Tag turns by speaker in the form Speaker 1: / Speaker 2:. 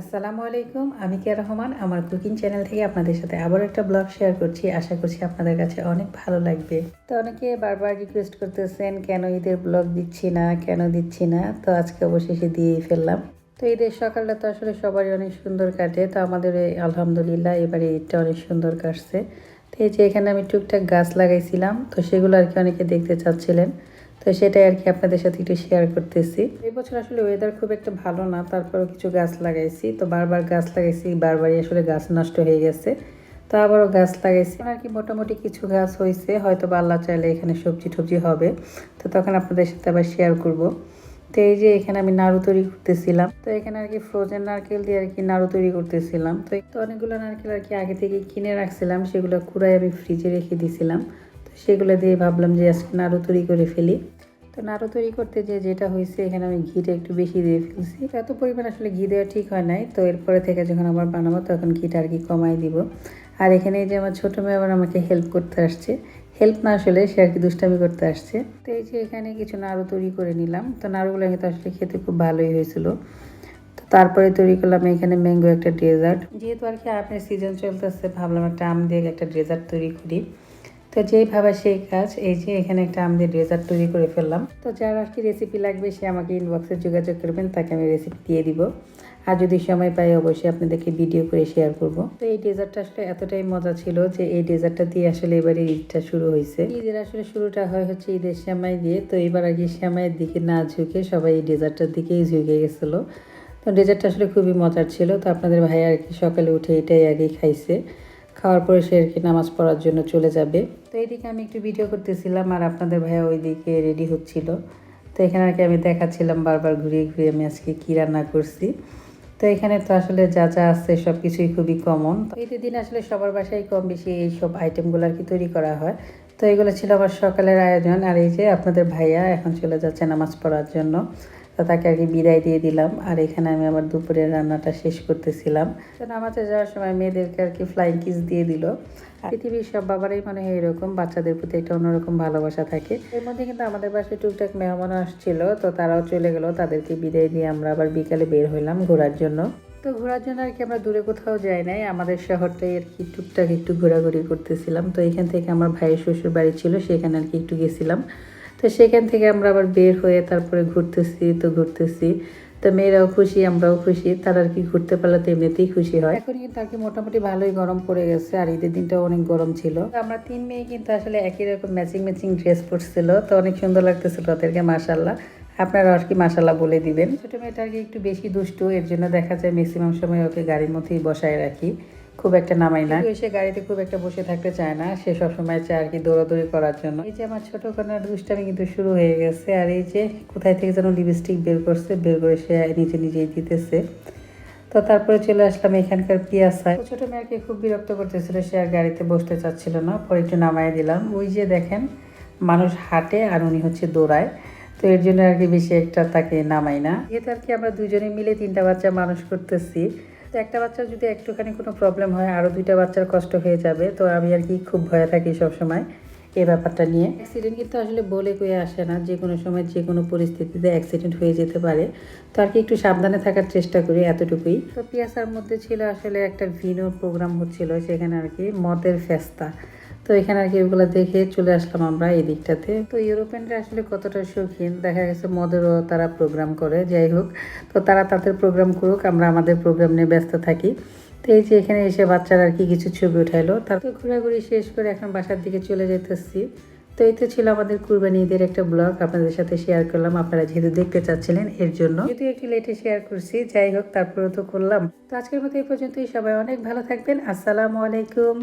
Speaker 1: আসসালামু আলাইকুম, আমি কেয়া রহমান। আমার কুকিং চ্যানেল থেকে আপনাদের সাথে আবার একটা ব্লগ শেয়ার করছি। আশা করছি আপনাদের কাছে অনেক ভালো লাগবে। তো অনেকে বারবার রিকোয়েস্ট করতেছেন, কেন ঈদের ব্লগ দিচ্ছি না, কেন দিচ্ছি না? তো আজকে অবশেষে দিয়েই ফেললাম। তো ঈদের সকালটা তো আসলে সবারই অনেক সুন্দর কাটে। তো আমাদের আলহামদুলিল্লাহ এবারে ঈদটা অনেক সুন্দর কাটছে। তো এই যে এখানে আমি টুকটাক গাছ লাগাইছিলাম, তো সেগুলো আর কি অনেকে দেখতে চাচ্ছিলেন। তো সেটাই আর কি আপনাদের সাথে একটু শেয়ার করতেছি। এই বছর আসলে ওয়েদার খুব একটা ভালো না, তারপরেও কিছু গাছ লাগাইছি। তো বারবার গাছ লাগাইছি, বারবারই আসলে গাছ নষ্ট হয়ে গেছে। তো আবারও গাছ লাগাইছি। আর কি মোটামুটি কিছু গাছ হয়েছে হয়তো বা আল্লাহ চাইলে এখানে সবজি টবজি হবে। তো তখন আপনাদের সাথে আবার শেয়ার করব। তো এই যে এখানে আমি নাড়ু তৈরি করতেছিলাম। তো এখানে আর কি ফ্রোজেন নারকেল দিয়ে আর কি নাড়ু তৈরি করতেছিলাম। তো তো অনেকগুলো নারকেল আর কি আগে থেকে কিনে রাখছিলাম, সেগুলো কুড়াই আমি ফ্রিজে রেখে দিয়েছিলাম তো সেগুলো দিয়ে ভাবলাম যে আজকে নাড়ু তৈরি করে ফেলি। তো নাড়ু তৈরি করতে যে যেটা হয়েছে, এখানে আমি ঘিটা একটু বেশি দিয়ে ফেলছি। এত পরিমাণ আসলে ঘি দেওয়া ঠিক হয় নাই। তো এরপরে থেকে যখন আমার বানাবো, তখন ঘিটা আর কি কমাই দিব। আর এখানে যে আমার ছোটো মেয়ে আবার আমাকে হেল্প করতে আসছে। হেল্প না আসলে, সে আর কি দুষ্টামি করতে আসছে। তো এই যে এখানে কিছু নাড়ু তৈরি করে নিলাম। তো নাড়ুগুলো কিন্তু আসলে খেতে খুব ভালোই হয়েছিল। তো তারপরে তৈরি করলাম এখানে ম্যাঙ্গো একটা ডেজার্ট যেহেতু আর কি আপনার সিজন চলতেছে, ভাবলাম একটা আম দিয়ে একটা ডেজার্ট তৈরি করি। তো যেই ভাবা সেই কাজ, এই যে এখানে একটা আমাদের ডেজার্ট তৈরি করে ফেললাম। তো যার আর কি রেসিপি লাগবে, সে আমাকে ইনবক্সে যোগাযোগ করবেন, তাকে আমি রেসিপি দিয়ে দিব। আর যদি সময় পাই, অবশ্যই আপনাদেরকে ভিডিও করে শেয়ার করব। তো এই ডেজার্টটা আসলে এতটাই মজা ছিল যে এই ডেজার্টটা দিয়ে আসলে এবারে ঈদটা শুরু হয়েছে। ঈদের আসলে শুরুটা হয় হচ্ছে ঈদের শ্যামাই দিয়ে, তো এবার আগে শ্যামাইয়ের দিকে না ঝুঁকে সবাই এই ডেজার্টটার দিকেই ঝুঁকে গেছিল। তো ডেজার্টটা আসলে খুবই মজার ছিল। তো আপনাদের ভাই আর কি সকালে উঠে এটাই আগেই খাইছে। খাওয়ার পরে সে আর কি নামাজ পড়ার জন্য চলে যাবে। তো এইদিকে আমি একটু ভিডিও করতেছিলাম আর আপনাদের ভাইয়া ওইদিকে রেডি হচ্ছিল। তো এখানে আর কি আমি দেখাচ্ছিলাম বারবার ঘুরিয়ে ঘুরিয়ে আমি আজকে কী রান্না করছি। তো এখানে তো আসলে যা যা আছে সব কিছুই খুবই কমন ঈদের দিন আসলে সবার বাসায় কম বেশি এইসব আইটেমগুলো আর কি তৈরি করা হয়। তো এগুলো ছিল আমার সকালের আয়োজন। আর এই যে আপনাদের ভাইয়া এখন চলে যাচ্ছে নামাজ পড়ার জন্য। তো তাকে আর কি বিদায় দিয়ে দিলাম। আর এখানে আমি আমার দুপুরের রান্নাটা শেষ করতেছিলাম। নামাজে যাওয়ার সময় মেয়েদেরকে আর কি ফ্লাইং কিস দিয়ে দিল। পৃথিবীর সব বাবারাই মনে হয় এরকম, বাচ্চাদের প্রতি একটা অন্যরকম ভালোবাসা থাকে। এর মধ্যে কিন্তু আমাদের বাসায় টুকটাক মেহমান আসছিল, তো তারাও চলে গেল। তাদেরকে বিদায় দিয়ে আমরা আবার বিকালে বের হইলাম ঘোরার জন্য। তো ঘোরার জন্য আর কি আমরা দূরে কোথাও যাই নাই। আমাদের শহরটাই আর কি টুকটাক একটু ঘোরাঘুরি করতেছিলাম। তো এখান থেকে আমার ভাইয়ের শ্বশুর বাড়ি ছিল, সেখানে আর কি একটু গেছিলাম। তো সেখান থেকে আমরা আবার বের হয়ে তারপরে ঘুরতেছি, তো ঘুরতেছি। তো মেয়েরাও খুশি, আমরাও খুশি। তারা আর কি ঘুরতে পারলে তো এমনিতেই খুশি হয়। এখন কিন্তু আর কি মোটামুটি ভালোই গরম পড়ে গেছে, আর ঈদের দিনটাও অনেক গরম ছিল। আমরা তিন মেয়ে কিন্তু আসলে একই রকম ম্যাচিং ম্যাচিং ড্রেস পরছিল। তো অনেক সুন্দর লাগতেছিল ওদেরকে মাসাল্লাহ আপনারা আর কি মাসাল্লাহ বলে দিবেন। ছোট মেয়েটা আর কি একটু বেশি দুষ্টু, এর জন্য দেখা যায় ম্যাক্সিমাম সময় ওকে গাড়ির মধ্যেই বসায় রাখি। খুব একটা নামাই না। সে গাড়িতে খুব একটা বসে থাকতে চায় না, সে সবসময় চায় আর কি দৌড়াদৌড়ি করার জন্য। এই যে আমার ছোট কন্যার দুষ্টামি কিন্তু শুরু হয়ে গেছে, আর এই যে কোথায় থেকে যেন লিপস্টিক বের করছে, বের করে সে নিজে নিজেই দিতেছে। তো তারপরে চলে আসলাম এখানকার পিয়াসায়। ছোট মেয়েকে খুব বিরক্ত করতেছিল, সে আর গাড়িতে বসতে চাচ্ছিল না, পরে একটু নামাই দিলাম। ওই যে দেখেন, মানুষ হাঁটে আর উনি হচ্ছে দৌড়ায়। তো এর জন্য আর কি বেশি একটা তাকে নামাই না। যেহেতু আর কি আমরা দুজনে মিলে তিনটা বাচ্চা মানুষ করতেছি তো একটা বাচ্চার যদি একটুখানি কোনো প্রবলেম হয় আরও দুইটা বাচ্চার কষ্ট হয়ে যাবে, তো আমি আর কি খুব ভয়ে থাকি সবসময় এ ব্যাপারটা নিয়ে। অ্যাক্সিডেন্ট কিন্তু আসলে বলে কয়ে আসে না, যে কোনো সময় যে কোনো পরিস্থিতিতে অ্যাক্সিডেন্ট হয়ে যেতে পারে। তো আর কি একটু সাবধানে থাকার চেষ্টা করি এতটুকুই। তো পিয়াসার মধ্যে ছিল আসলে একটা ভিনো প্রোগ্রাম হচ্ছিল, সেখানে আর কি মদের ফেস্তা। তো এখানে আর কি এগুলো দেখে চলে আসলাম আমরা এই দিকটাতে। তো ইউরোপিয়ানরা আসলে কতটা শৌখিন দেখা গেছে মদেরও তারা প্রোগ্রাম করে, যাই হোক। তো তারা তাদের প্রোগ্রাম করুক, আমরা আমাদের প্রোগ্রাম নিয়ে ব্যস্ত থাকি। তো এই যে এখানে এসে বাচ্চারা আর কি কিছু ছবি উঠাইলো। তারপর ঘোরাঘুরি শেষ করে এখন বাসার দিকে চলে যেতেছি তো এই তো ছিল আমাদের কুরবানি ঈদের একটা ব্লগ, আপনাদের সাথে শেয়ার করলাম। আপনারা যেহেতু দেখতে চাচ্ছিলেন, এর জন্য যেহেতু একটু লেটে শেয়ার করছি, যাই হোক, তারপরেও তো করলাম। তো আজকের মতো এই পর্যন্তই। সবাই অনেক ভালো থাকবেন। আসসালামু আলাইকুম।